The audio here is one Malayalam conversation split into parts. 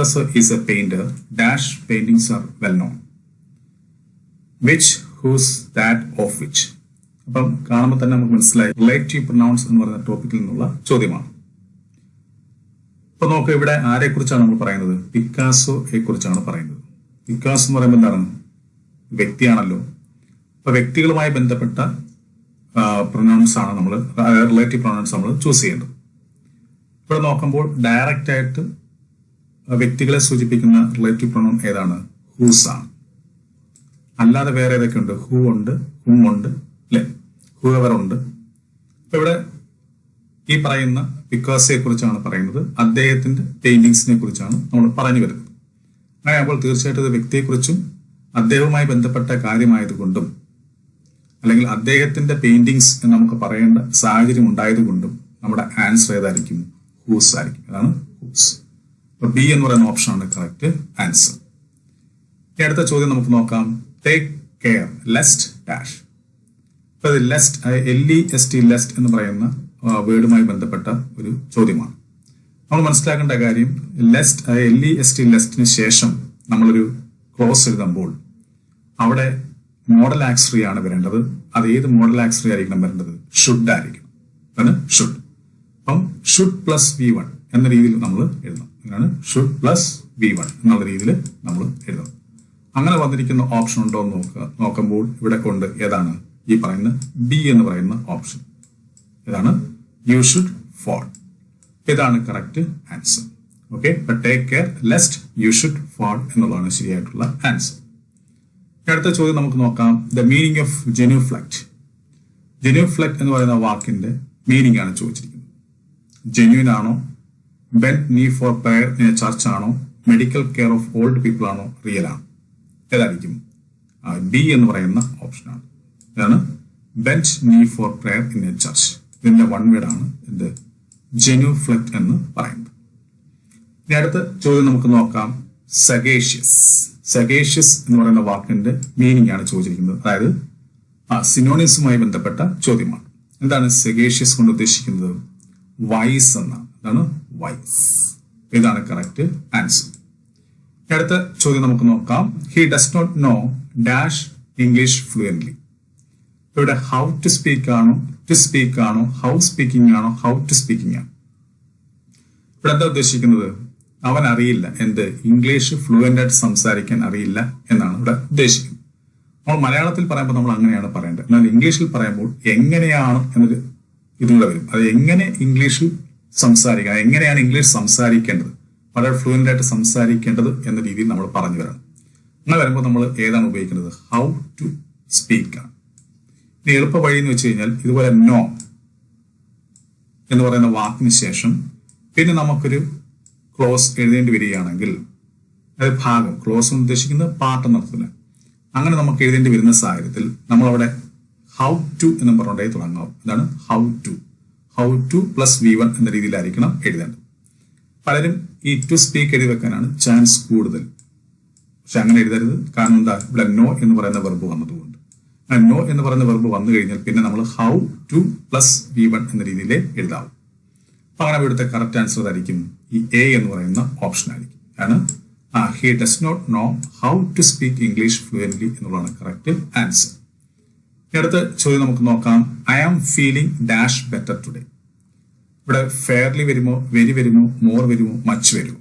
Picasso is a painter, dash paintings are well known. Which, whose, that, of which. അപ്പം കാണുമ്പോൾ തന്നെ നമുക്ക് മനസ്സിലായി. റിലേറ്റീവ് പ്രൊനൗൺസ് എന്ന് പറയുന്ന ടോപ്പിക്കിൽ നിന്നുള്ള ചോദ്യമാണ്. ഇപ്പൊ നോക്കുക ഇവിടെ ആരെ കുറിച്ചാണ് നമ്മൾ പറയുന്നത്? പിക്കാസോയെ കുറിച്ചാണ് പറയുന്നത്. പിക്കാസോ എന്ന് പറയുമ്പോൾ എന്താണ്? വ്യക്തിയാണല്ലോ. അപ്പൊ വ്യക്തികളുമായി ബന്ധപ്പെട്ട പ്രൊനൗൺസ് ആണ് നമ്മൾ റിലേറ്റീവ് പ്രൊനൗൺസ് നമ്മൾ ചൂസ് ചെയ്യേണ്ടത്. ഇവിടെ നോക്കുമ്പോൾ ഡയറക്റ്റ് ആയിട്ട് വ്യക്തികളെ സൂചിപ്പിക്കുന്ന റിലേറ്റീവ് പ്രൊനൗൺ ഏതാണ്? ഹൂസ് ആണ്. അല്ലാതെ വേറെ ഏതൊക്കെ ഉണ്ട്? ഹൂ ഉണ്ട് ഹും ഉണ്ട് അല്ലെ ഹൂ എവർ ഉണ്ട്. അപ്പൊ ഇവിടെ ഈ പറയുന്ന പിക്കാസയെ കുറിച്ചാണ് പറയുന്നത്. അദ്ദേഹത്തിന്റെ പെയിന്റിങ്സിനെ കുറിച്ചാണ് നമ്മൾ പറഞ്ഞു വരുന്നത്. അങ്ങനെയാകുമ്പോൾ തീർച്ചയായിട്ടും വ്യക്തിയെക്കുറിച്ചും അദ്ദേഹവുമായി ബന്ധപ്പെട്ട കാര്യമായതുകൊണ്ടും അല്ലെങ്കിൽ അദ്ദേഹത്തിന്റെ പെയിന്റിങ്സ് എന്ന് നമുക്ക് പറയേണ്ട സാഹചര്യം ഉണ്ടായതുകൊണ്ടും നമ്മുടെ ആൻസർ ഏതായിരിക്കും? ഹൂസ് ആയിരിക്കും. അതാണ് ഹൂസ് അപ്പൊ ബി എന്ന് പറയുന്ന ഓപ്ഷനാണ് കറക്റ്റ് ആൻസർ അടുത്ത ചോദ്യം നമുക്ക് നോക്കാം. ടേക്ക് കെയർ ലെസ്റ്റ് ഡാഷ് ഇപ്പൊ ഇത് lest L E S T lest എന്ന് പറയുന്ന വേർഡുമായി ബന്ധപ്പെട്ട ഒരു ചോദ്യമാണ്. നമ്മൾ മനസ്സിലാക്കേണ്ട കാര്യം lest L E S T ലെസ്റ്റിന് ശേഷം നമ്മളൊരു ക്ലോസ് എഴുതുമ്പോൾ അവിടെ മോഡൽ ആക്സറി ആണ് വരേണ്ടത്. അത് ഏത് മോഡൽ ആക്സറി ആയിരിക്കണം വരേണ്ടത്? ഷുഡ് ആയിരിക്കണം. ഷുഡ് അപ്പം ഷുഡ് പ്ലസ് വി വൺ എന്ന രീതിയിൽ നമ്മൾ എഴുതണം. അങ്ങനെയാണ് ഷുഡ് പ്ലസ് ബി വൺ എന്നുള്ള രീതിയിൽ നമ്മൾ എഴുതണം. അങ്ങനെ വന്നിരിക്കുന്ന ഓപ്ഷൻ ഉണ്ടോ എന്ന് നോക്കുക. നോക്കുമ്പോൾ ഇവിടെ കൊണ്ട് ഏതാണ്? ഈ പറയുന്ന ബി എന്ന് പറയുന്ന ഓപ്ഷൻ ഇതാണ് യു ഷുഡ് ഫോൾ ഇതാണ് correct answer okay take care lest you should fall എന്നുള്ളതാണ് ശരിയായിട്ടുള്ള ആൻസർ അടുത്ത ചോദ്യം നമുക്ക് നോക്കാം. The meaning of genuflect genuflect എന്ന് പറയുന്ന വാക്കിന്റെ മീനിങ് ആണ് ചോദിച്ചിരിക്കുന്നത്. ജെന്യൂൻ ആണോ? Bend knee for prayer in a church ആണോ medical care of old people ആണോ? റിയൽ ആണോ ഏതായിരിക്കും? ഡി എന്ന് പറയുന്ന ഓപ്ഷനാണ് ഇതാണ് bend knee for prayer in a church ഇതിന്റെ വൺ വേർഡ് ആണ് എന്ത് ജെന്യൂഫ്ലക്ട് എന്ന് പറയുന്നത്. ഇനി അടുത്ത ചോദ്യം നമുക്ക് നോക്കാം. സഗേഷ്യസ് സഗേഷ്യസ് എന്ന് പറയുന്ന വാക്കിന്റെ മീനിങ് ആണ് ചോദിച്ചിരിക്കുന്നത്. അതായത് ആ സിനോണിയസുമായി ബന്ധപ്പെട്ട ചോദ്യമാണ്. എന്താണ് സഗേഷ്യസ് കൊണ്ട് ഉദ്ദേശിക്കുന്നത്? വൈസ് എന്നാണ്. അതാണ് വൈസ് ഇതാണ് കറക്റ്റ് ആൻസർ അടുത്ത ചോദ്യം നമുക്ക് നോക്കാം. He does not know dash English fluently ഇവിടെ ഹൗ ടു സ്പീക്ക് ആണോ ടു സ്പീക്ക് ആണോ ഹൗ സ്പീക്കിംഗ് ആണോ ഹൗ ടു സ്പീക്കിംഗ് ആണ്. ഇവിടെ എന്താ ഉദ്ദേശിക്കുന്നത്? അവൻ അറിയില്ല എന്ത് ഇംഗ്ലീഷ് ഫ്ലുവന്റ് ആയിട്ട് സംസാരിക്കാൻ അറിയില്ല എന്നാണ് ഇവിടെ ഉദ്ദേശിക്കുന്നത്. നമ്മൾ മലയാളത്തിൽ പറയുമ്പോൾ നമ്മൾ അങ്ങനെയാണ് പറയേണ്ടത്. എന്നാൽ ഇംഗ്ലീഷിൽ പറയുമ്പോൾ എങ്ങനെയാണ് എന്നൊരു ഇതുകൂടെ വരും. അത് എങ്ങനെ ഇംഗ്ലീഷിൽ സംസാരിക്കുക. എങ്ങനെയാണ് ഇംഗ്ലീഷ് സംസാരിക്കേണ്ടത്? വളരെ ഫ്ലുവന്റ് ആയിട്ട് സംസാരിക്കേണ്ടത് എന്ന രീതിയിൽ നമ്മൾ പറഞ്ഞു വരണം. അങ്ങനെ വരുമ്പോൾ നമ്മൾ ഏതാണ് ഉപയോഗിക്കുന്നത്? ഹൗ ടു സ്പീക്ക് ആണ്. ഇനി എളുപ്പ വഴി എന്ന് വെച്ച് കഴിഞ്ഞാൽ ഇതുപോലെ നോ എന്ന് പറയുന്ന വാക്കിന് ശേഷം പിന്നെ നമുക്കൊരു ക്ലോസ് എഴുതേണ്ടി വരികയാണെങ്കിൽ അതായത് ഭാഗം ക്ലോസ് എന്ന് ഉദ്ദേശിക്കുന്നത് പാട്ട് നടത്തുന്നത് അങ്ങനെ നമുക്ക് എഴുതേണ്ടി വരുന്ന സാഹചര്യത്തിൽ നമ്മളവിടെ ഹൗ ടു എന്ന് പറഞ്ഞുകൊണ്ടേ തുടങ്ങാം. ഇതാണ് how to how to plus V one എന്ന രീതിയിലായിരിക്കണം എഴുതേണ്ടത്. പലരും ഈ ടു സ്പീക്ക് എഴുതി വെക്കാനാണ് ചാൻസ് കൂടുതൽ. പക്ഷെ അങ്ങനെ എഴുതരുത്. കാരണം എന്താ? ഇവിടെ നോ എന്ന് പറയുന്ന വെർബ് വന്നതുകൊണ്ട്. ആ നോ എന്ന് പറയുന്ന വെർബ് വന്നു കഴിഞ്ഞാൽ പിന്നെ നമ്മൾ how to plus V one എന്ന രീതിയിലേ എഴുതാവും. അപ്പൊ അങ്ങനെ ഇവിടുത്തെ കറക്റ്റ് ആൻസർ ആയിരിക്കും ഈ എ എന്ന് പറയുന്ന ഓപ്ഷൻ ആയിരിക്കും. കാരണം he does not know how to speak English fluently എന്നുള്ളതാണ് കറക്റ്റ് ആൻസർ അടുത്ത ചോദ്യം നമുക്ക് നോക്കാം. I am feeling dash better today ഇവിടെ ഫെയർലി വരുമോ വെരി വരുമോ മോർ വരുമോ മച്ച് വരുമോ?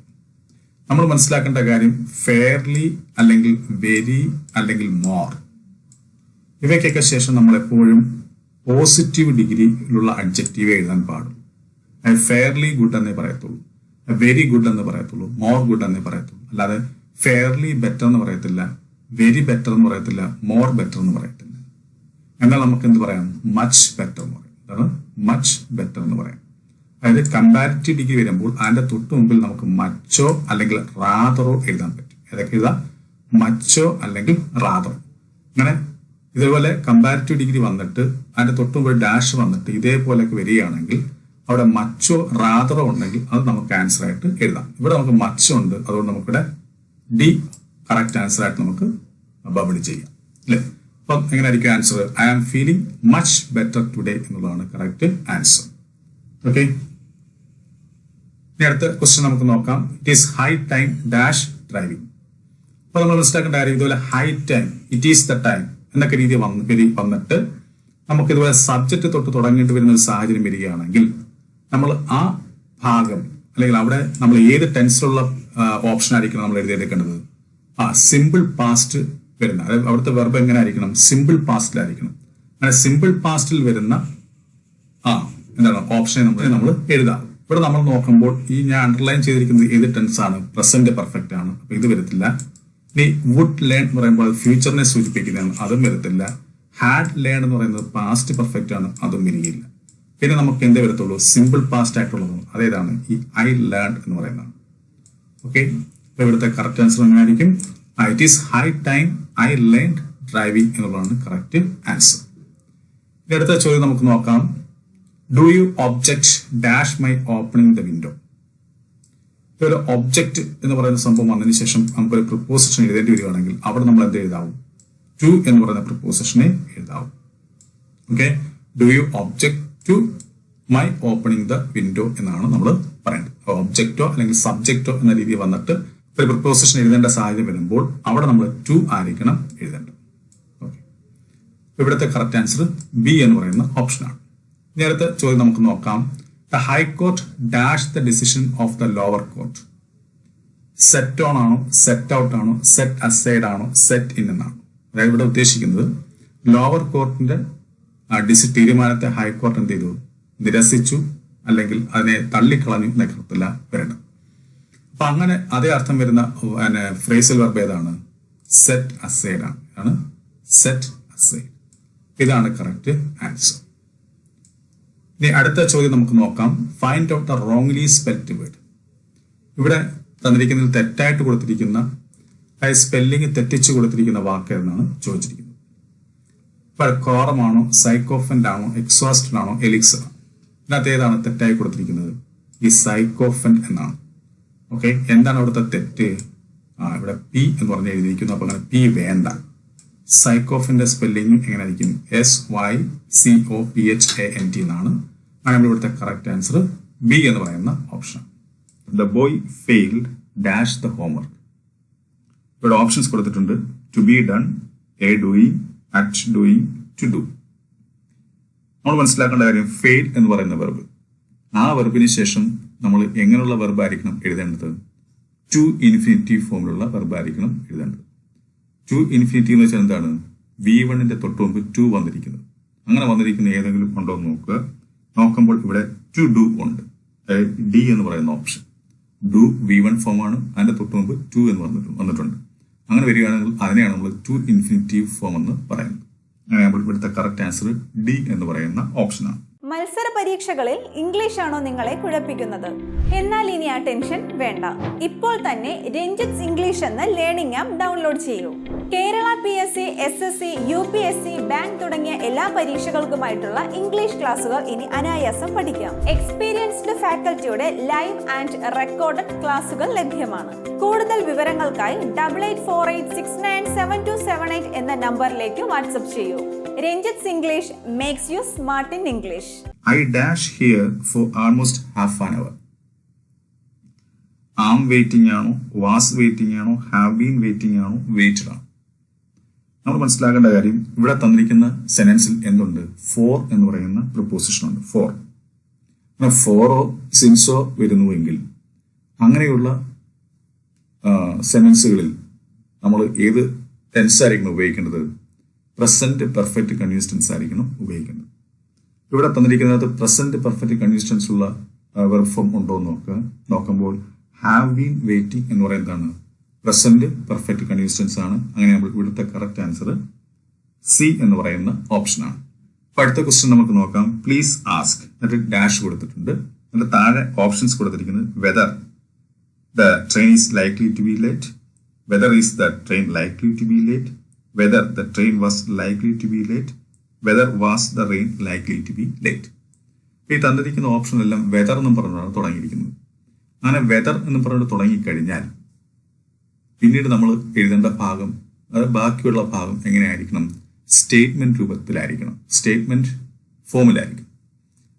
നമ്മൾ മനസ്സിലാക്കേണ്ട കാര്യം ഫെയർലി അല്ലെങ്കിൽ വെരി അല്ലെങ്കിൽ മോർ ഇവയ്ക്കൊക്കെ ശേഷം നമ്മൾ എപ്പോഴും പോസിറ്റീവ് ഡിഗ്രിയിലുള്ള അഡ്ജക്റ്റീവ് എഴുതാൻ പാടും. ഫെയർലി ഗുഡ് എന്നേ പറയത്തുള്ളൂ. വെരി ഗുഡ് എന്ന് പറയത്തുള്ളൂ. മോർ ഗുഡ് എന്നേ പറയത്തുള്ളൂ. അല്ലാതെ ഫെയർലി ബെറ്റർ എന്ന് പറയത്തില്ല. വെരി ബെറ്റർ എന്ന് പറയത്തില്ല. മോർ ബെറ്റർ എന്ന് പറയത്തില്ല. എന്നാൽ നമുക്ക് എന്ത് പറയാം? മച്ച് ബെറ്റർ എന്ന് പറയാം. അതാണ് മച്ച് ബെറ്റർ എന്ന് പറയാം. അതായത് കമ്പാരിറ്റീവ് ഡിഗ്രി വരുമ്പോൾ അതിന്റെ തൊട്ട് മുമ്പിൽ നമുക്ക് മച്ചോ അല്ലെങ്കിൽ റാദറോ എഴുതാൻ പറ്റും. ഏതൊക്കെ എഴുതാം? മച്ചോ അല്ലെങ്കിൽ റാദറോ അങ്ങനെ ഇതേപോലെ കമ്പാരിറ്റീവ് ഡിഗ്രി വന്നിട്ട് അതിന്റെ തൊട്ട് മുമ്പിൽ ഡാഷ് വന്നിട്ട് ഇതേപോലെയൊക്കെ വരികയാണെങ്കിൽ അവിടെ മച്ചോ റാദറോ ഉണ്ടെങ്കിൽ അത് നമുക്ക് ആൻസർ ആയിട്ട് എഴുതാം. ഇവിടെ നമുക്ക് മച്ചോ ഉണ്ട്. അതുകൊണ്ട് നമുക്കിവിടെ ഡി കറക്റ്റ് ആൻസർ ആയിട്ട് നമുക്ക് ബബിൾ ചെയ്യാം. അല്ലേ അപ്പം എങ്ങനെയായിരിക്കും answer I am feeling much better today എന്നുള്ളതാണ് കറക്റ്റ് ആൻസർ ഓക്കെ ഇനി അടുത്ത ക്വസ്റ്റ്യൻ നമുക്ക് നോക്കാം. It is high time dash driving അപ്പൊ നമ്മൾ മനസ്സിലാക്കേണ്ട കാര്യം ഇതുപോലെ high time it is the time എന്നൊക്കെ രീതി വന്ന് വന്നിട്ട് നമുക്ക് ഇതുപോലെ സബ്ജക്റ്റ് തൊട്ട് തുടങ്ങിയിട്ട് വരുന്ന ഒരു സാഹചര്യം വരികയാണെങ്കിൽ നമ്മൾ ആ ഭാഗം അല്ലെങ്കിൽ അവിടെ നമ്മൾ ഏത് ടെൻസിലുള്ള ഓപ്ഷൻ ആയിരിക്കണം നമ്മൾ എഴുതിയെടുക്കേണ്ടത് ആ സിമ്പിൾ പാസ്റ്റ് വരുന്ന അതായത് അവിടുത്തെ വെർബ് എങ്ങനെ ആയിരിക്കണം സിമ്പിൾ പാസ്റ്റിലായിരിക്കണം അങ്ങനെ സിമ്പിൾ പാസ്റ്റിൽ വരുന്ന ആ എന്താണ്? ഓപ്ഷൻ നമ്മൾ നമ്മൾ എഴുതാം. ഇവിടെ നമ്മൾ നോക്കുമ്പോൾ ഈ ഞാൻ അണ്ടർലൈൻ ചെയ്തിരിക്കുന്നത് ഏത് ടെൻസ് ആണ്? പ്രസന്റ് പെർഫെക്റ്റ് ആണ്. അപ്പൊ ഇത് വരത്തില്ല. ഇനി വുഡ് ലേൺ എന്ന് പറയുമ്പോൾ ഫ്യൂച്ചറിനെ സൂചിപ്പിക്കുന്നതാണ്. അതും വരത്തില്ല. ഹാഡ് ലേൺ എന്ന് പറയുന്നത് പാസ്റ്റ് പെർഫെക്റ്റ് ആണ്. അതും വരികയില്ല പിന്നെ നമുക്ക് എന്തേ വരത്തുള്ളൂ? സിമ്പിൾ പാസ്റ്റ് ആയിട്ടുള്ളതാണ് അതേതാണ്? ഈ ഐ ലേൺ എന്ന് പറയുന്നത്. ഓക്കെ ഇവിടുത്തെ കറക്റ്റ് ആൻസർ എങ്ങനെയായിരിക്കും? It is high time I learn driving എന്നുള്ളതാണ് കറക്റ്റ് ആൻസർ ഇനി അടുത്ത ചോദ്യം നമുക്ക് നോക്കാം. Do you object dash my opening the window ഒരു ഒബ്ജക്റ്റ് എന്ന് പറയുന്ന സംഭവം വന്നതിന് ശേഷം നമുക്കൊരു പ്രിപ്പോസിഷൻ എഴുതേണ്ടി വരികയാണെങ്കിൽ അവിടെ നമ്മൾ എന്ത് എഴുതാവും? ടു എന്ന് പറയുന്ന പ്രിപ്പോസിഷനെ എഴുതാവും. Okay do you object to my opening the window എന്നാണ് നമ്മൾ പറയേണ്ടത്. ഒബ്ജക്റ്റോ അല്ലെങ്കിൽ സബ്ജക്റ്റോ എന്ന രീതിയിൽ വന്നിട്ട് ഒരു പ്രിപ്പോസിഷൻ എഴുതേണ്ട സാഹചര്യം വരുമ്പോൾ അവിടെ നമ്മൾ ടു ആയിരിക്കണം എഴുതേണ്ടത്. ഓക്കെ ഇവിടുത്തെ കറക്റ്റ് ആൻസർ ബി എന്ന് പറയുന്ന ഓപ്ഷനാണ് നേരത്തെ ചോദ്യം നമുക്ക് നോക്കാം. The high court dash the decision of the lower court set on ആണോ സെറ്റ് ഔട്ട് ആണോ സെറ്റ് അസൈഡ് ആണോ സെറ്റ് ഇൻ എന്നാണ്. അതായത് ഇവിടെ ഉദ്ദേശിക്കുന്നത് ലോവർ കോർട്ടിന്റെ ഡിസി തീരുമാനത്തെ ഹൈക്കോർട്ട് എന്ത് ചെയ്തു? നിരസിച്ചു അല്ലെങ്കിൽ അതിനെ തള്ളിക്കളഞ്ഞു എന്നല്ല വരേണ്ടത്. അപ്പൊ അങ്ങനെ അതേ അർത്ഥം വരുന്ന ഫ്രേസൽ വെർബ് ഏതാണ്? സെറ്റ് അസൈഡ് ആണ്. സെറ്റ് അസൈഡ് ഇതാണ് കറക്റ്റ് ആൻസർ ഇനി അടുത്ത ചോദ്യം നമുക്ക് നോക്കാം. Find out the wrongly spelt word ഇവിടെ തന്നിരിക്കുന്നതിൽ തെറ്റായിട്ട് കൊടുത്തിരിക്കുന്ന അതായത് സ്പെല്ലിംഗ് തെറ്റിച്ച് കൊടുത്തിരിക്കുന്ന വാക്ക് എന്നാണ് ചോദിച്ചിരിക്കുന്നത്. ഇപ്പൊ കോറമാണോ സൈക്കോഫൻഡ് ആണോ എക്സോസ്റ്റഡ് ആണോ എലിക്സർ ഇതിനകത്ത് ഏതാണ് തെറ്റായി കൊടുത്തിരിക്കുന്നത്? ഈ സൈക്കോഫൻഡ് എന്നാണ്. ഓക്കെ എന്താണ് അവിടുത്തെ തെറ്റ്? ആ ഇവിടെ പി എന്ന് പറഞ്ഞ് എഴുതിയിരിക്കുന്നു. അപ്പൊ അങ്ങനെ പി വേണ്ട. സൈക്കോഫിന്റെ സ്പെല്ലിംഗ് എങ്ങനെയായിരിക്കും S Y C O P H A N T എന്നാണ്. അങ്ങനെ നമ്മുടെ ഇവിടുത്തെ കറക്റ്റ് ആൻസർ ബി എന്ന് പറയുന്ന option the boy failed dash the homework ഇവിടെ ഓപ്ഷൻസ് കൊടുത്തിട്ടുണ്ട്. To be done a doing at doing to do നമ്മൾ മനസ്സിലാക്കേണ്ട കാര്യം ഫെയിൽ എന്ന് പറയുന്ന വെർബ് ആ വെർബിന് ശേഷം നമ്മൾ എങ്ങനെയുള്ള വെർബായിരിക്കണം എഴുതേണ്ടത്? ടു ഇൻഫിനിറ്റീവ് ഫോമിലുള്ള വെർബായിരിക്കണം എഴുതേണ്ടത്. ടു ഇൻഫിനിറ്റി എന്ന് വെച്ചാൽ എന്താണ്? വി വണ്ണിന്റെ തൊട്ട് മുമ്പ് ടു വന്നിരിക്കുന്നത്. അങ്ങനെ വന്നിരിക്കുന്ന ഏതെങ്കിലും ഉണ്ടോ എന്ന് നോക്കുക. നോക്കുമ്പോൾ ഇവിടെ ടു ഡു ഉണ്ട്. ഡി എന്ന് പറയുന്ന option. Do V one form ആണ് അതിന്റെ തൊട്ട് മുമ്പ് ടു എന്ന് വന്നിട്ട് വന്നിട്ടുണ്ട്. അങ്ങനെ വരികയാണെങ്കിൽ അതിനെയാണ് നമ്മൾ ടു ഇൻഫിനിറ്റീവ് ഫോം എന്ന് പറയുന്നത്. അങ്ങനെ നമ്മൾ ഇവിടുത്തെ കറക്റ്റ് ആൻസർ ഡി എന്ന് പറയുന്ന ഓപ്ഷനാണ്. മത്സര പരീക്ഷകളിൽ ഇംഗ്ലീഷ് ആണോ നിങ്ങളെ കുഴപ്പിക്കുന്നത്? എന്നാൽ ഇനി ആ ടെൻഷൻ വേണ്ട. ഇപ്പോൾ തന്നെ രഞ്ജിത്സ് ഇംഗ്ലീഷ് എന്ന ലേണിംഗ് ആപ്പ് ഡൗൺലോഡ് ചെയ്യൂ. Kerala P S C S S C U P S C bank തുടങ്ങിയ എല്ലാ പരീക്ഷകൾക്കുമായിട്ടുള്ള ഇംഗ്ലീഷ് ക്ലാസുകൾ ഇനി അനായാസം പഠിക്കാം. എക്സ്പീരിയൻസ്ഡ് ഫാക്കൽറ്റിയുടെ ലൈവ് ആൻഡ് റെക്കോർഡഡ് ക്ലാസുകൾ ലഭ്യമാണ്. കൂടുതൽ വിവരങ്ങൾക്കായി double eight four eight six nine seven two seven eight എന്ന നമ്പറിലേക്ക് വാട്സപ്പ് ചെയ്യൂ. Ranjith's English makes you smart in English I dash here for almost half an hour am waiting ആണോ വാസ് വെയിറ്റിംഗ് ആണോ ഹാവ് ബീൻ വെയിറ്റിംഗ് ആണോ വെയിറ്റഡ് ആണോ നമ്മൾ മനസ്സിലാക്കേണ്ട കാര്യം ഇവിടെ തന്നിരിക്കുന്ന സെനൻസിൽ എന്തുണ്ട്? ഫോർ എന്ന് പറയുന്ന പ്രിപ്പോസിഷൻ ഉണ്ട്. ഫോർ. ഫോറോ സിൻസോ വരുന്നുവെങ്കിൽ അങ്ങനെയുള്ള സെനൻസുകളിൽ നമ്മൾ ഏത് ടെൻസ് ആയിരിക്കണം ഉപയോഗിക്കേണ്ടത്? പ്രസന്റ് പെർഫെക്റ്റ് കണ്ടിന്യൂസ് ടെൻസ് ആയിരിക്കണം ഉപയോഗിക്കേണ്ടത്. ഇവിടെ തന്നിരിക്കുന്നത് പ്രസന്റ് പെർഫെക്റ്റ് കണ്ടിന്യൂസ് ഉള്ള വെർഫോം ഉണ്ടോ എന്ന് നോക്കുക. നോക്കുമ്പോൾ ഹാവ് ബീൻ വെയിറ്റിംഗ് എന്ന് പറയുന്നതാണ് പ്രസന്റ് പെർഫെക്റ്റ് കൺസിസ്റ്റൻസ് ആണ്. അങ്ങനെ നമ്മൾ ഇവിടുത്തെ കറക്റ്റ് ആൻസർ സി എന്ന് പറയുന്ന ഓപ്ഷനാണ് അപ്പൊ അടുത്ത ക്വസ്റ്റ്യൻ നമുക്ക് നോക്കാം. പ്ലീസ് ആസ്ക് എന്നിട്ട് ഡാഷ് കൊടുത്തിട്ടുണ്ട്. അതിന്റെ താഴെ ഓപ്ഷൻസ് കൊടുത്തിരിക്കുന്നത് whether the train is likely to be late whether is the train likely to be late whether the train was likely to be late whether was the rain likely to be late ഈ തന്നിരിക്കുന്ന ഓപ്ഷൻ എല്ലാം വെദർ എന്നും പറഞ്ഞാണ് തുടങ്ങിയിരിക്കുന്നത്. അങ്ങനെ വെദർ എന്ന് പറഞ്ഞിട്ട് തുടങ്ങിക്കഴിഞ്ഞാൽ പിന്നീട് നമ്മൾ എഴുതേണ്ട ഭാഗം അത് ബാക്കിയുള്ള ഭാഗം എങ്ങനെയായിരിക്കണം? സ്റ്റേറ്റ്മെന്റ് രൂപത്തിലായിരിക്കണം. സ്റ്റേറ്റ്മെന്റ് ഫോമിലായിരിക്കും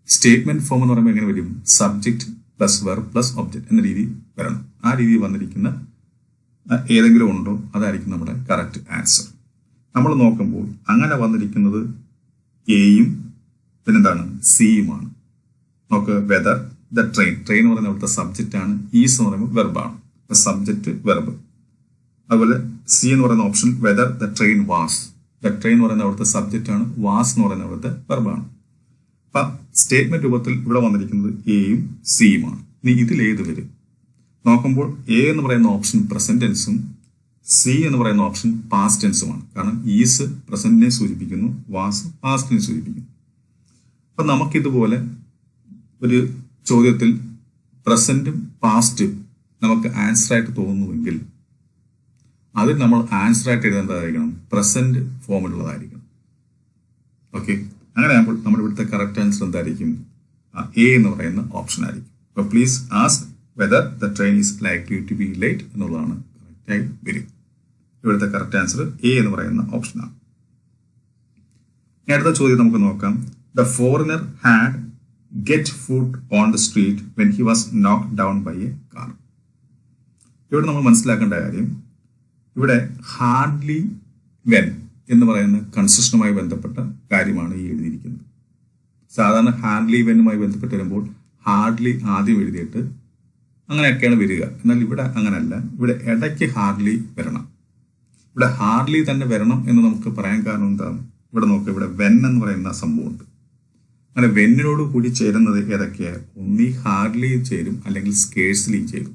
സ്റ്റേറ്റ്മെന്റ് ഫോം എന്ന് പറയുമ്പോൾ എങ്ങനെ വരും? Subject plus verb plus object എന്ന രീതി വരണം. ആ രീതി വന്നിരിക്കുന്ന ഏതെങ്കിലും ഉണ്ടോ അതായിരിക്കും നമ്മുടെ കറക്റ്റ് ആൻസർ നമ്മൾ നോക്കുമ്പോൾ അങ്ങനെ വന്നിരിക്കുന്നത് എയും പിന്നെന്താണ്? സിയുമാണ് നോക്ക് വെദർ ദ ട്രെയിൻ ട്രെയിൻ എന്ന് പറയുന്ന അവിടുത്തെ സബ്ജക്റ്റ് ആണ്. ഈസ് എന്ന് പറയുമ്പോൾ വെർബാണ് സബ്ജക്റ്റ് വെർബ് അതുപോലെ സി എന്ന് പറയുന്ന option whether the train was the train എന്ന് പറയുന്ന അവിടുത്തെ സബ്ജക്റ്റ് ആണ് വാസ് എന്ന് പറയുന്ന അവിടുത്തെ വെർബാണ് അപ്പൊ സ്റ്റേറ്റ്മെന്റ് രൂപത്തിൽ ഇവിടെ വന്നിരിക്കുന്നത് എയും സിയുമാണ് ഇനി ഇതിൽ ഏത് വരും? നോക്കുമ്പോൾ എ എന്ന് പറയുന്ന ഓപ്ഷൻ പ്രസന്റ് ടെൻസും സി എന്ന് പറയുന്ന ഓപ്ഷൻ പാസ്റ്റ് ടെൻസുമാണ് കാരണം ഈസ് പ്രസന്റിനെ സൂചിപ്പിക്കുന്നു വാസ് പാസ്റ്റിനെ സൂചിപ്പിക്കുന്നു. അപ്പൊ നമുക്കിതുപോലെ ഒരു ചോദ്യത്തിൽ പ്രസന്റും പാസ്റ്റും നമുക്ക് ആൻസർ ആയിട്ട് തോന്നുന്നുവെങ്കിൽ അതിൽ നമ്മൾ ആൻസർ ആയിട്ട് എഴുതേണ്ടതായിരിക്കണം പ്രസന്റ് ഫോമിലുള്ളതായിരിക്കണം ഓക്കെ അങ്ങനെയാകുമ്പോൾ നമ്മുടെ ഇവിടുത്തെ കറക്റ്റ് ആൻസർ എന്തായിരിക്കും? എ എന്ന് പറയുന്ന ഓപ്ഷൻ ആയിരിക്കും. അപ്പൊ please ask whether the train is likely to be late എന്നുള്ളതാണ് കറക്റ്റായി വരും ഇവിടുത്തെ കറക്റ്റ് ആൻസർ എ എന്ന് പറയുന്ന ഓപ്ഷനാണ് അടുത്ത ചോദ്യം നമുക്ക് നോക്കാം. The foreigner had get food on the street when he was knock down by a car ഇവിടെ നമ്മൾ മനസ്സിലാക്കേണ്ട കാര്യം ഇവിടെ ഹാർഡ്ലി വെൻ എന്ന് പറയുന്ന കൺസെഷനുമായി ബന്ധപ്പെട്ട കാര്യമാണ് ഈ എഴുതിയിരിക്കുന്നത്. സാധാരണ ഹാർഡ്ലി വെന്നുമായി ബന്ധപ്പെട്ട് വരുമ്പോൾ ഹാർഡ്ലി ആദ്യം എഴുതിയിട്ട് അങ്ങനെയൊക്കെയാണ് വരിക. എന്നാൽ ഇവിടെ അങ്ങനല്ല. ഇവിടെ ഇടയ്ക്ക് ഹാർഡ്ലി വരണം. ഇവിടെ ഹാർഡ്ലി തന്നെ വരണം എന്ന് നമുക്ക് പറയാൻ കാരണം എന്താണ് ഇവിടെ നോക്കുക ഇവിടെ വെൻ എന്ന് പറയുന്ന സംഭവമുണ്ട്. അങ്ങനെ വെന്നിനോട് കൂടി ചേരുന്നത് ഏതൊക്കെയാണ് ഒന്നീ ഹാർഡ്ലിയും ചേരും അല്ലെങ്കിൽ സ്കേഴ്സ്ലി ചേരും.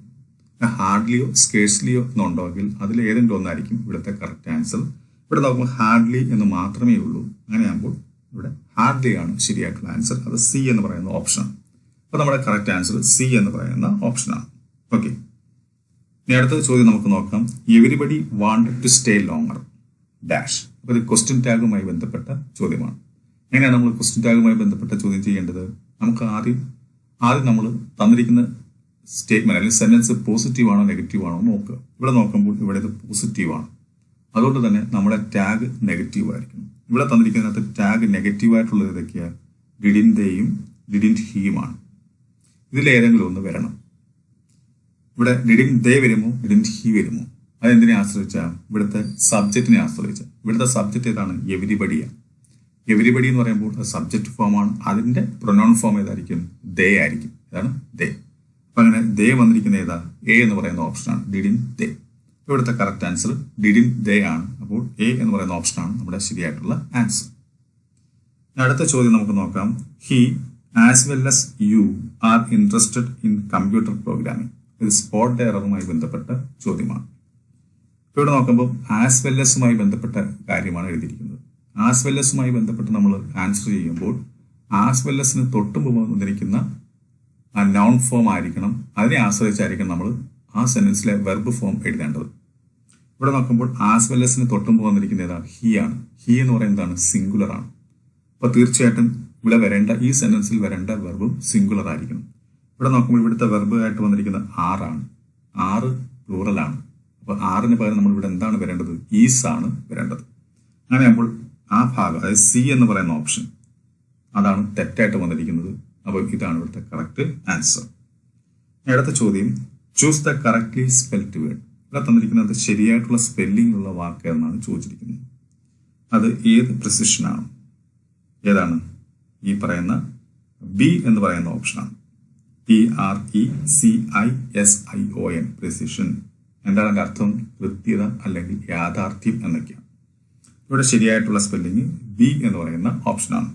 ഹാർഡ്ലിയോ സ്കേഴ്സ്ലിയോ എന്നുണ്ടെങ്കിൽ അതിൽ ഏതെങ്കിലും ഒന്നായിരിക്കും ഇവിടുത്തെ കറക്റ്റ് ആൻസർ ഇവിടെ നോക്കുമ്പോൾ ഹാർഡ്ലി എന്ന് മാത്രമേ ഉള്ളൂ. അങ്ങനെയാകുമ്പോൾ ഇവിടെ ഹാർഡ്ലി ആണ് ശരിയായിട്ടുള്ള ആൻസർ അത് സി എന്ന് പറയുന്ന ഓപ്ഷൻ അപ്പോൾ നമ്മുടെ കറക്റ്റ് ആൻസർ സി എന്ന് പറയുന്ന ഓപ്ഷനാണ് ഓക്കെ ഇനി അടുത്ത ചോദ്യം നമുക്ക് നോക്കാം. Everybody wanted to stay longer dash അപ്പോൾ ഇത് ക്വസ്റ്റ്യൻ ടാഗുമായി ബന്ധപ്പെട്ട ചോദ്യമാണ്. എങ്ങനെയാണ് നമ്മൾ ക്വസ്റ്റ്യൻ ടാഗുമായി ബന്ധപ്പെട്ട ചോദ്യം ചെയ്യേണ്ടത്? നമുക്ക് ആദ്യം ആദ്യം നമ്മൾ തന്നിരിക്കുന്ന സ്റ്റേറ്റ്മെന്റ് അല്ലെങ്കിൽ സെന്റൻസ് പോസിറ്റീവ് ആണോ നെഗറ്റീവ് ആണോ നോക്കുക. ഇവിടെ നോക്കുമ്പോൾ ഇവിടെ ഇത് പോസിറ്റീവ് ആണ് അതുകൊണ്ട് തന്നെ നമ്മുടെ ടാഗ് നെഗറ്റീവ് ആയിരിക്കും ഇവിടെ തന്നിരിക്കുന്നതിനകത്ത് ടാഗ് നെഗറ്റീവ് ആയിട്ടുള്ളത് ഏതൊക്കെയാണ് ഡിഡിന്റെയും ഡിഡിൻ ഹീയുമാണ് ഇതിലേതെങ്കിലും ഒന്ന് വരണം. ഇവിടെ ഡിഡിൻ ദേ വരുമോ ഡിഡിൻ ഹി വരുമോ? അതെന്തിനെ ആശ്രയിച്ചാൽ ഇവിടുത്തെ സബ്ജക്റ്റിനെ ആശ്രയിച്ച. ഇവിടുത്തെ സബ്ജക്റ്റ് ഏതാണ്? എവരിബഡിയാണ് എവരിബഡി എന്ന് പറയുമ്പോൾ സബ്ജക്റ്റ് ഫോമാണ്. അതിന്റെ പ്രൊനൗൺ ഫോം ഏതായിരിക്കും? ദേ ആയിരിക്കും. ഇതാണ് ദേ. അങ്ങനെ ദേ വന്നിരിക്കുന്ന ഏതാ? എ എന്ന് പറയുന്ന ഓപ്ഷനാണ് ഡിഡിൻ ദേ ഇവിടുത്തെ കറക്റ്റ് ആൻസർ ഡിഡിൻ ദേ ആണ്. അപ്പോൾ എ എന്ന് പറയുന്ന ഓപ്ഷനാണ് നമ്മുടെ ശരിയായിട്ടുള്ള ആൻസർ അടുത്ത ചോദ്യം നമുക്ക് നോക്കാം. He as well as you are interested in computer programming ഇത് സ്പോട്ട് എററുമായി ബന്ധപ്പെട്ട ചോദ്യമാണ്. ഇവിടെ നോക്കുമ്പോൾ ആസ് വെൽ എസുമായി ബന്ധപ്പെട്ട കാര്യമാണ് എഴുതിയിരിക്കുന്നത്. ആസ് വെൽ എസുമായി ബന്ധപ്പെട്ട് നമ്മൾ ആൻസർ ചെയ്യുമ്പോൾ ആസ് വെൽ എസിന് തൊട്ടുമ്പോൾ വന്നിരിക്കുന്ന ആ നൗൺ ഫോം ആയിരിക്കണം. അതിനെ ആശ്രയിച്ചായിരിക്കണം നമ്മൾ ആ സെന്റൻസിലെ വെർബ് ഫോം എഴുതേണ്ടത്. ഇവിടെ നോക്കുമ്പോൾ ആസ് വെൽ എസിന് തൊട്ടുമ്പ് വന്നിരിക്കുന്ന ഏതാണ്? ഹി ആണ്. ഹി എന്ന് പറയുന്നതാണ് സിംഗുലർ ആണ്. അപ്പൊ തീർച്ചയായിട്ടും ഇവിടെ വരേണ്ട ഈ സെന്റൻസിൽ വരേണ്ട വെർബും സിംഗുലർ ആയിരിക്കണം. ഇവിടെ നോക്കുമ്പോൾ ഇവിടുത്തെ വെർബ് ആയിട്ട് വന്നിരിക്കുന്നത് ആറാണ് ആറ് ആണ്. അപ്പൊ ആറിന് പകരം നമ്മൾ ഇവിടെ എന്താണ് വരേണ്ടത്? ഈസ് ആണ് വരേണ്ടത്. അങ്ങനെയാകുമ്പോൾ ആ ഭാഗം അതായത് സി എന്ന് പറയുന്ന ഓപ്ഷൻ അതാണ് തെറ്റായിട്ട് വന്നിരിക്കുന്നത്. അപ്പോൾ ഇതാണ് ഇവിടുത്തെ കറക്റ്റ് ആൻസർ അടുത്ത ചോദ്യം. Choose the correctly spelt word ഇവിടെ തന്നിരിക്കുന്നത് ശരിയായിട്ടുള്ള സ്പെല്ലിംഗ് ഉള്ള വാക്ക് എന്നാണ് ചോദിച്ചിരിക്കുന്നത്. അത് ഏത് പ്രിസിഷനാണ് ഏതാണ്? ഈ പറയുന്ന ബി എന്ന് പറയുന്ന ഓപ്ഷനാണ് P R E C I S I O N precision എന്താണ് അതിന്റെ അർത്ഥം? കൃത്യത അല്ലെങ്കിൽ യാഥാർത്ഥ്യം എന്നൊക്കെയാണ്. ഇവിടെ ശരിയായിട്ടുള്ള സ്പെല്ലിംഗ് ബി എന്ന് പറയുന്ന ഓപ്ഷനാണ്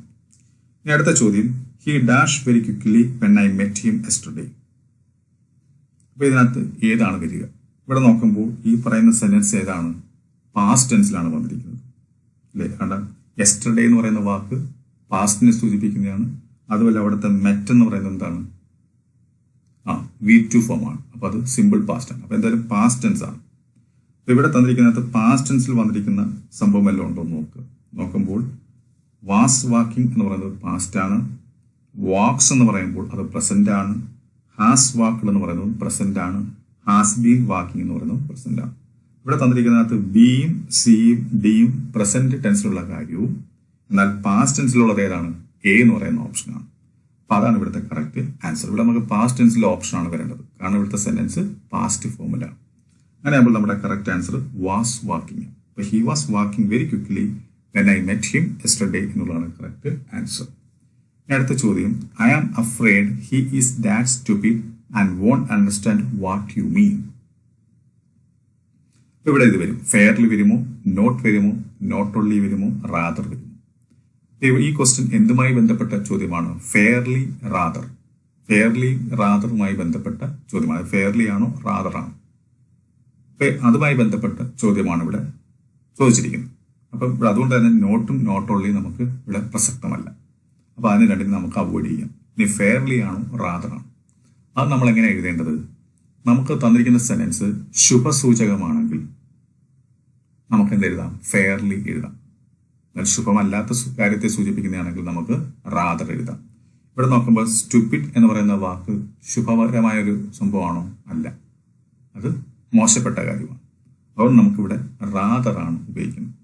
ഇനി അടുത്ത ചോദ്യം. He dash very quickly when I met him yesterday അപ്പൊ ഇതിനകത്ത് ഏതാണ് വരിക? ഇവിടെ നോക്കുമ്പോൾ ഈ പറയുന്ന സെന്റൻസ് ഏതാണ്? പാസ്റ്റ് ടെൻസിലാണ് വന്നിരിക്കുന്നത്. അല്ലേ? കണ്ട? എസ്റ്റർഡേ എന്ന് പറയുന്ന വാക്ക് പാസ്റ്റിനെ സൂചിപ്പിക്കുന്നതാണ്. അതുപോലെ അവിടുത്തെ മെറ്റ് എന്ന് പറയുന്നത് എന്താണ്? ആ വി ടു ഫോം ആണ്. അപ്പൊ അത് സിമ്പിൾ പാസ്റ്റ് ആണ് അപ്പൊ എന്തായാലും പാസ്റ്റ് ടെൻസ് ആണ്. അപ്പൊ ഇവിടെ തന്നിരിക്കുന്നതിനകത്ത് പാസ്റ്റ് ടെൻസിൽ വന്നിരിക്കുന്ന സംഭവം എല്ലാം ഉണ്ടോ എന്ന് നോക്കുക നോക്കുമ്പോൾ വാസ് വാക്കിംഗ് എന്ന് പറയുന്നത് പാസ്റ്റ് ആണ്. വാക്സ് എന്ന് പറയുമ്പോൾ അത് പ്രസന്റ് ആണ്. ഹാസ് വാക്കുകൾ എന്ന് പറയുന്നത് പ്രസന്റ് ആണ്. ഹാസ് ബീൻ വാക്കിംഗ് എന്ന് പറയുന്നത് പ്രസന്റ് ആണ്. ഇവിടെ തന്നിരിക്കുന്നതിനകത്ത് ബിയും സിയും ഡിയും പ്രസന്റ് ടെൻസിലുള്ള കാര്യവും എന്നാൽ പാസ്റ്റ് ടെൻസിലുള്ളത് ഏതാണ്? എ എന്ന് പറയുന്ന ഓപ്ഷനാണ് അപ്പൊ അതാണ് ഇവിടുത്തെ കറക്റ്റ് ആൻസർ ഇവിടെ നമുക്ക് പാസ്റ്റ് ടെൻസിലെ ഓപ്ഷൻ ആണ് വരേണ്ടത്. കാരണം ഇവിടുത്തെ സെന്റൻസ് പാസ്റ്റ് ഫോമിലാണ് അങ്ങനെ ആകുമ്പോൾ നമ്മുടെ correct answer was walking he was walking very quickly when I met him yesterday എന്നുള്ളതാണ് കറക്റ്റ് ആൻസർ അടുത്ത ചോദ്യം. I am afraid he is that stupid and won't understand what you mean ഇവിടെ ഇത് വരും. ഫെയർലി വരുമോ? നോട്ട് വരുമോ? നോട്ട് ഓൺലി വരുമോ? റാദർ വരുമോ? ഈ ക്വസ്റ്റ്യൻ എന്തുമായി ബന്ധപ്പെട്ട ചോദ്യമാണ്? ഫെയർലി റാദർ ഫെയർലി റാദറുമായി ബന്ധപ്പെട്ട ചോദ്യമാണ്. ഫെയർലി ആണോ? റാദർ ആണോ? അതുമായി ബന്ധപ്പെട്ട ചോദ്യമാണ് ഇവിടെ ചോദിച്ചിരിക്കുന്നത്. അപ്പം അതുകൊണ്ട് തന്നെ നോട്ടും നോട്ട് ഓൺലി നമുക്ക് ഇവിടെ പ്രസക്തമല്ല. അപ്പൊ അതിന് രണ്ടിനും നമുക്ക് അവോയ്ഡ് ചെയ്യാം. ഇനി ഫെയർലി ആണോ? റാദർ ആണോ? അത് നമ്മൾ എങ്ങനെ എഴുതേണ്ടത്? നമുക്ക് തന്നിരിക്കുന്ന സെന്റൻസ് ശുഭസൂചകമാണെങ്കിൽ നമുക്ക് എന്ത് എഴുതാം? ഫെയർലി എഴുതാം. എന്നാൽ ശുഭമല്ലാത്ത കാര്യത്തെ സൂചിപ്പിക്കുന്നതാണെങ്കിൽ നമുക്ക് റാദർ എഴുതാം. ഇവിടെ നോക്കുമ്പോൾ സ്റ്റുപ്പിഡ് എന്ന് പറയുന്ന വാക്ക് ശുഭകരമായ ഒരു സംഭവമാണോ? അല്ല. അത് മോശപ്പെട്ട കാര്യമാണ്. അതുകൊണ്ട് നമുക്കിവിടെ റാദർ ആണ് ഉപയോഗിക്കുന്നത്.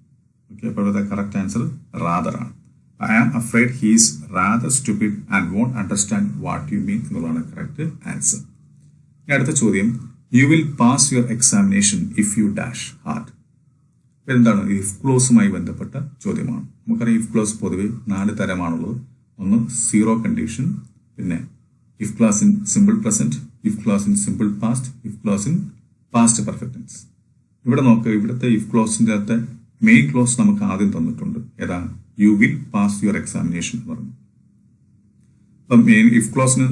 ഓക്കെ അപ്പോൾ ഇവിടുത്തെ കറക്റ്റ് ആൻസർ റാദർ ആണ്. I am afraid he's rather stupid and won't understand what you mean എന്നുള്ളതാണ് കറക്റ്റ് ആൻസർ ഇനി അടുത്ത ചോദ്യം. You will pass your examination if you dash hard എന്താണ് ഇഫ് ക്ലോസുമായി ബന്ധപ്പെട്ട ചോദ്യമാണ്. നമുക്കറിയാം ഇഫ് ക്ലോസ് പൊതുവെ നാല് തരമാണുള്ളത്. ഒന്ന് സീറോ കണ്ടീഷൻ പിന്നെ if class in simple present if class in simple past if clause in past perfect tense ഇവിടെ നോക്കുക ഇവിടുത്തെ ഇഫ് ക്ലോസിന്റെ അകത്തെ മെയിൻ ക്ലോസ് നമുക്ക് ആദ്യം തന്നിട്ടുണ്ട്. ഏതാ you will pass your examination എന്ന് പറഞ്ഞു. അപ്പം മെയിൻ ഇഫ് ക്ലോസിന്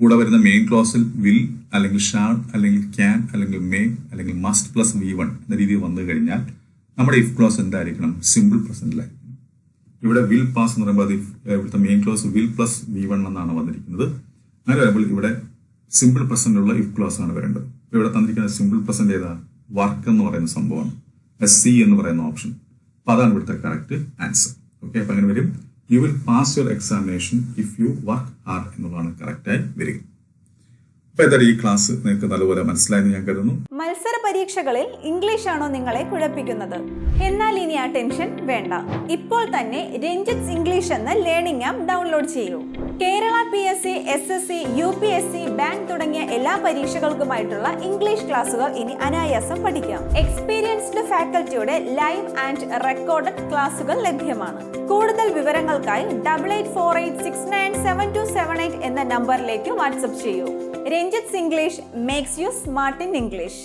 കൂടെ വരുന്ന മെയിൻ ക്ലോസിൽ വിൽ അല്ലെങ്കിൽ ഷാൾ അല്ലെങ്കിൽ ക്യാൻ അല്ലെങ്കിൽ മേ അല്ലെങ്കിൽ മസ്റ്റ് പ്ലസ് വി വൺ എന്ന രീതിയിൽ വന്നു കഴിഞ്ഞാൽ നമ്മുടെ ഇഫ് ക്ലോസ് എന്തായിരിക്കണം? സിമ്പിൾ പ്രസന്റിലായിരിക്കണം ഇവിടെ വിൽ പാസ് എന്ന് പറയുമ്പോൾ അത് ഇവിടുത്തെ main clause will plus V one എന്നാണ് വന്നിരിക്കുന്നത്. അങ്ങനെ വരുമ്പോൾ ഇവിടെ സിമ്പിൾ പ്രസന്റിലുള്ള ഇഫ് ക്ലോസ് ആണ് വരേണ്ടത്. ഇവിടെ തന്നിരിക്കുന്ന സിമ്പിൾ പ്രസന്റ് ഏതാ? വർക്ക് എന്ന് പറയുന്ന സംഭവമാണ്. എസ് സി എന്ന് പറയുന്ന ഓപ്ഷൻ അപ്പൊ അതാണ് ഇവിടുത്തെ കറക്റ്റ് ആൻസർ ഓക്കെ അപ്പൊ അങ്ങനെ വരും. You will pass your examination if you work hard എന്നുള്ളതാണ് കറക്റ്റായി വരിക. അപ്പൊ എന്തായാലും ഈ ക്ലാസ് നിങ്ങൾക്ക് നല്ലപോലെ മനസ്സിലായെന്ന് ഞാൻ കരുതുന്നു. മത്സര പരീക്ഷകളിൽ ഇംഗ്ലീഷ് ആണോ നിങ്ങളെ കുഴപ്പിക്കുന്നത്? എന്നാൽ ഇനി ആ ടെൻഷൻ വേണ്ട. ഇപ്പോൾ തന്നെ രഞ്ജിത്സ് ഇംഗ്ലീഷ് എന്ന ലേണിംഗ് ആപ്പ് ഡൗൺലോഡ് ചെയ്യൂ. Kerala P S C S S C U P S C bank തുടങ്ങിയ എല്ലാ പരീക്ഷകൾക്കുമായിട്ടുള്ള ഇംഗ്ലീഷ് ക്ലാസുകൾ ഇനി അനായാസം പഠിക്കാം. എക്സ്പീരിയൻസ്ഡ് ഫാക്കൽറ്റിയുടെ ലൈവ് ആൻഡ് റെക്കോർഡഡ് ക്ലാസുകൾ ലഭ്യമാണ്. കൂടുതൽ വിവരങ്ങൾക്കായി double eight four eight six nine seven two seven eight എന്ന നമ്പറിലേക്ക് വാട്സപ്പ് ചെയ്യൂ. Ranjith's English makes you smart in English